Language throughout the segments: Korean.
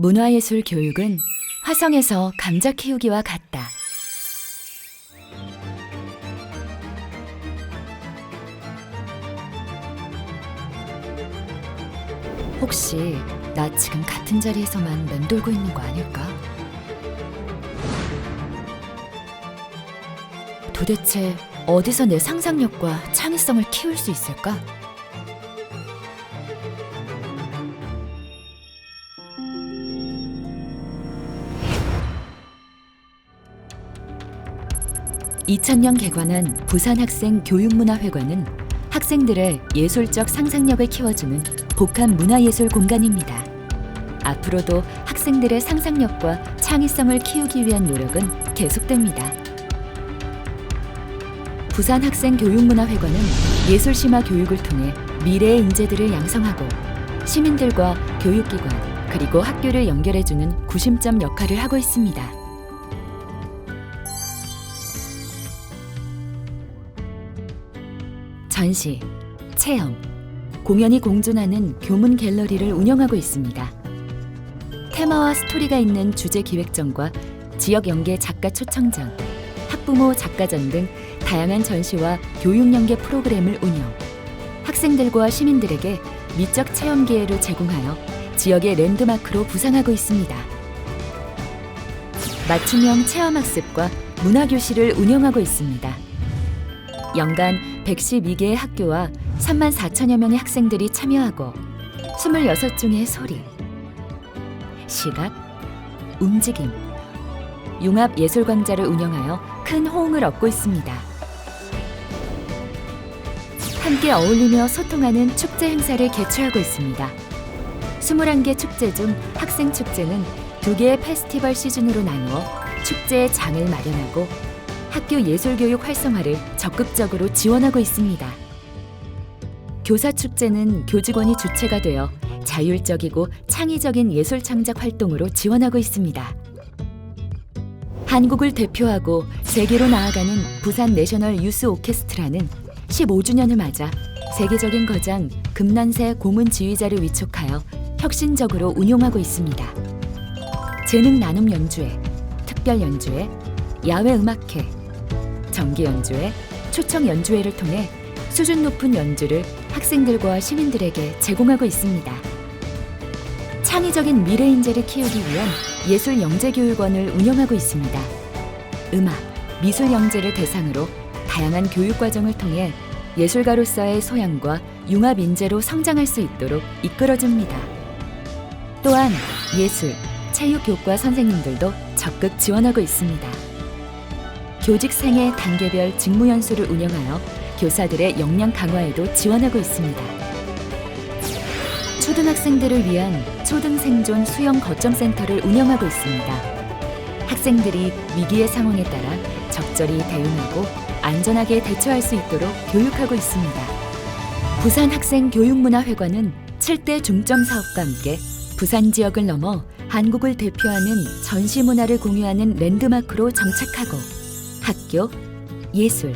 문화예술 교육은 화성에서 감자 키우기와 같다. 혹시 나 지금 같은 자리에서만 맴돌고 있는 거 아닐까? 도대체 어디서 내 상상력과 창의성을 키울 수 있을까? (2000년) 개관한 부산학생 교육문화회관은 학생들의 예술적 상상력을 키워주는 복합 문화예술 공간입니다. 앞으로도 학생들의 상상력과 창의성을 키우기 위한 노력은 계속됩니다. 부산학생교육문화회관은 예술심화 교육을 통해 미래의 인재들을 양성하고 시민들과 교육기관 그리고 학교를 연결해주는 구심점 역할을 하고 있습니다. 전시, 체험, 공연이 공존하는 교문 갤러리를 운영하고 있습니다. 테마와 스토리가 있는 주제 기획전과 지역 연계 작가 초청전, 학부모 작가전 등 다양한 전시와 교육 연계 프로그램을 운영. 학생들과 시민들에게 미적 체험 기회를 제공하여 지역의 랜드마크로 부상하고 있습니다. 맞춤형 체험 학습과 문화 교실을 운영하고 있습니다. 연간 112개의 학교와 3만 4천여 명의 학생들이 참여하고 26종의 소리, 시각, 움직임, 융합 예술 강좌를 운영하여 큰 호응을 얻고 있습니다. 함께 어울리며 소통하는 축제 행사를 개최하고 있습니다. 21개 축제 중 학생 축제는 두 개의 페스티벌 시즌으로 나누어 축제의 장을 마련하고 학교 예술교육 활성화를 적극적으로 지원하고 있습니다. 교사 축제는 교직원이 주체가 되어 자율적이고 창의적인 예술 창작 활동으로 지원하고 있습니다. 한국을 대표하고 세계로 나아가는 부산 내셔널 유스 오케스트라는 15주년을 맞아 세계적인 거장 금난세 고문 지휘자를 위촉하여 혁신적으로 운용하고 있습니다. 재능 나눔 연주회, 특별 연주회, 야외 음악회, 정기 연주회, 초청 연주회를 통해 수준 높은 연주를 학생들과 시민들에게 제공하고 있습니다. 창의적인 미래 인재를 키우기 위한 예술 영재 교육원을 운영하고 있습니다. 음악, 미술 영재를 대상으로 다양한 교육 과정을 통해 예술가로서의 소양과 융합 인재로 성장할 수 있도록 이끌어줍니다. 또한 예술, 체육 교과 선생님들도 적극 지원하고 있습니다. 교직생의 단계별 직무 연수를 운영하여 교사들의 역량 강화에도 지원하고 있습니다. 초등학생들을 위한 초등생존 수영 거점 센터를 운영하고 있습니다. 학생들이 위기의 상황에 따라 적절히 대응하고 안전하게 대처할 수 있도록 교육하고 있습니다. 부산 학생 교육문화회관은 7대 중점 사업과 함께 부산 지역을 넘어 한국을 대표하는 전시 문화를 공유하는 랜드마크로 정착하고 학교, 예술,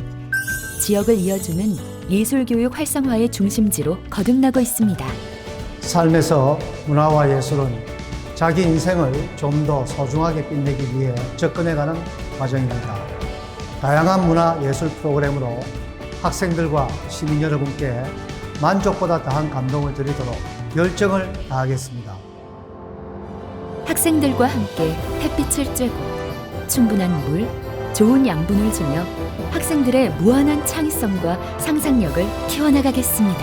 지역을 이어주는 예술교육 활성화의 중심지로 거듭나고 있습니다. 삶에서 문화와 예술은 자기 인생을 좀 더 소중하게 빛내기 위해 접근해가는 과정입니다. 다양한 문화 예술 프로그램으로 학생들과 시민 여러분께 만족보다 더한 감동을 드리도록 열정을 다하겠습니다. 학생들과 함께 햇빛을 쬐고 충분한 물, 좋은 양분을 주며 학생들의 무한한 창의성과 상상력을 키워나가겠습니다.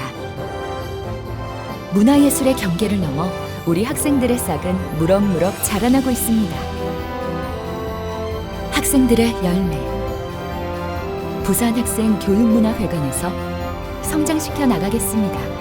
문화예술의 경계를 넘어 우리 학생들의 싹은 무럭무럭 자라나고 있습니다. 학생들의 열매. 부산학생 교육문화회관에서 성장시켜 나가겠습니다.